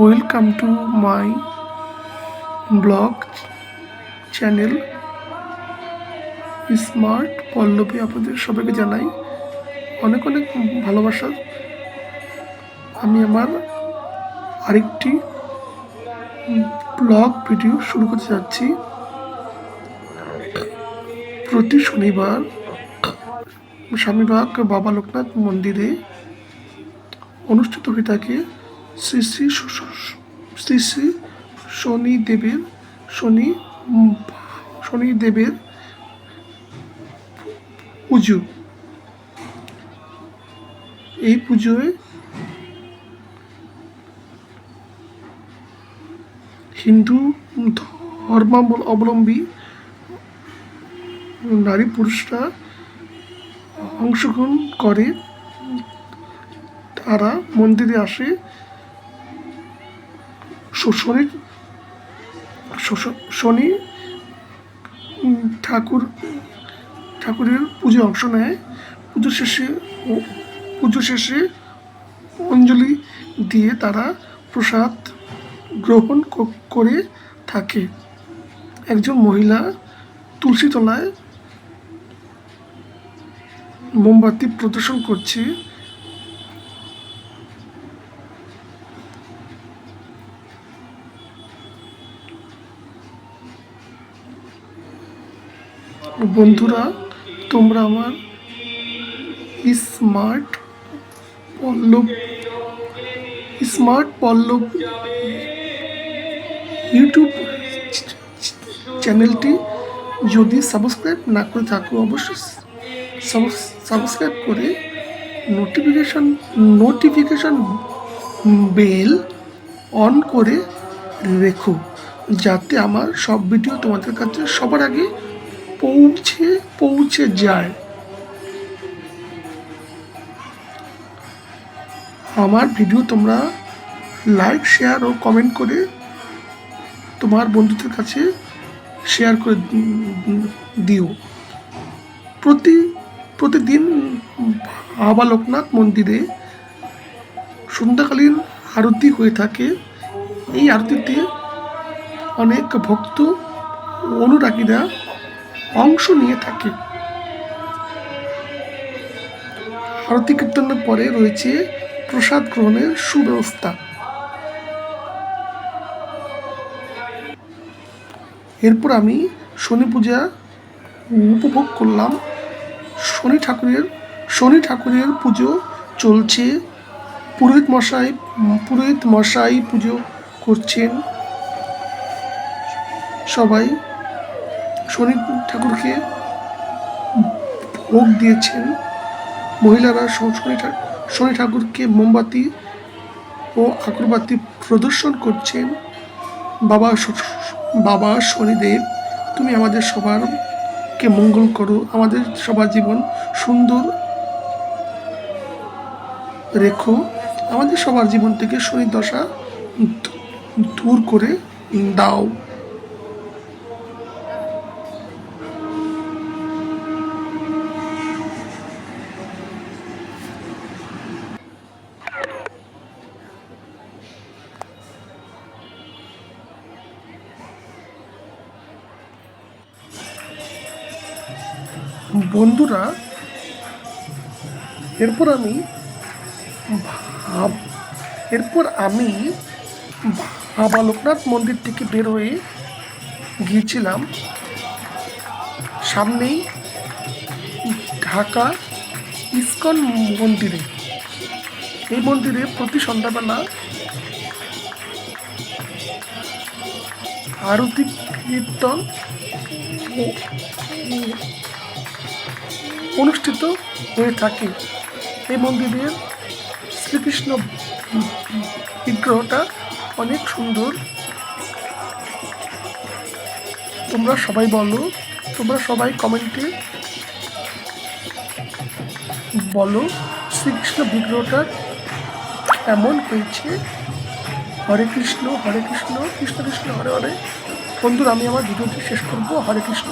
Welcome to my blog channel smart Pallavi আপনাদের সবাইকে জানাই অনেক অনেক ভালোবাসা। আমি আমার আরেকটি ব্লগ ভিডিও শুরু করতে যাচ্ছি। প্রতি শনিবার স্বামীবাগ বাবা লোকনাথ মন্দিরে অনুষ্ঠিত হয়ে থাকে। শ্রী শ্রী শ্রী শ্রী শনিদেবের শনি শনিদেবের পুজো। এই পুজোয় হিন্দু ধর্মাবলম্বী নারী পুরুষরা অংশগ্রহণ করে। তারা মন্দিরে আসে। শ- শনি ঠাকুর, ঠাকুরের পুজো অংশ নেয়। পুজো শেষে পুজো শেষে অঞ্জলি দিয়ে তারা প্রসাদ গ্রহণ করে থাকে। একজন মহিলা তুলসী তলায় মোমবাতি প্রদর্শন করছে। বন্ধুরা, তোমরা আমার smart Pallav smart Pallav YouTube চ্যানেলটি যদি সাবস্ক্রাইব না করে থাকো, অবশ্যই সাবস্ক্রাইব করে নোটিফিকেশন নোটিফিকেশন বেল অন করে রেখো, যাতে আমার সব ভিডিও তোমাদের কাছে সবার আগে পৌঁছে পৌঁছে যায়। আমার ভিডিও তোমরা লাইক শেয়ার ও কমেন্ট করে তোমার বন্ধুদের কাছে শেয়ার করে দিও। প্রতি, প্রতিদিন বাবা লোকনাথ মন্দিরে সন্ধ্যাকালীন আরতি হয়ে থাকে। এই আরতিতে অনেক ভক্ত, অনুরাগীরা অংশ নিয়ে থাকে। আরতি কীর্তনের পরে রয়েছে প্রসাদ গ্রহণের সুব্যবস্থা। এরপর আমি শনি পূজা উপভোগ করলাম। শনি ঠাকুরের শনি ঠাকুরের পুজো চলছে। পুরোহিত মশাই পুরোহিত মশাই পুজো করছেন। সবাই শনি ঠাকুরকে ভোগ দিয়েছেন। মহিলারা শনি শনি ঠাকুরকে মোমবাতি ও আগরবাতি প্রদর্শন করছেন। বাবা বাবা শনিদেব, তুমি আমাদের সবার কে মঙ্গল করো। আমাদের সবার জীবন সুন্দর রেখো। আমাদের সবার জীবন থেকে শনি দশা দূর করে দাও। বন্ধুরা, এরপর আমি এরপর আমি বাবা লোকনাথ মন্দির থেকে বের হয়ে গিয়েছিলাম। সামনেই ঢাকা ইস্কন মন্দিরে। এই মন্দিরে প্রতি সন্ধ্যাবেলা আরতি, কীর্তন অনুষ্ঠিত হয়ে থাকে। এই মন্দিরের শ্রীকৃষ্ণ বিগ্রহটা অনেক সুন্দর। তোমরা সবাই বলো, তোমরা সবাই কমেন্টে বলো শ্রীকৃষ্ণ বিগ্রহটা এমন হয়েছে। হরে কৃষ্ণ হরে কৃষ্ণ কৃষ্ণ কৃষ্ণ, হরে হরে। বন্ধুরা, আমি আমার ভিডিওটি শেষ করব। হরে কৃষ্ণ।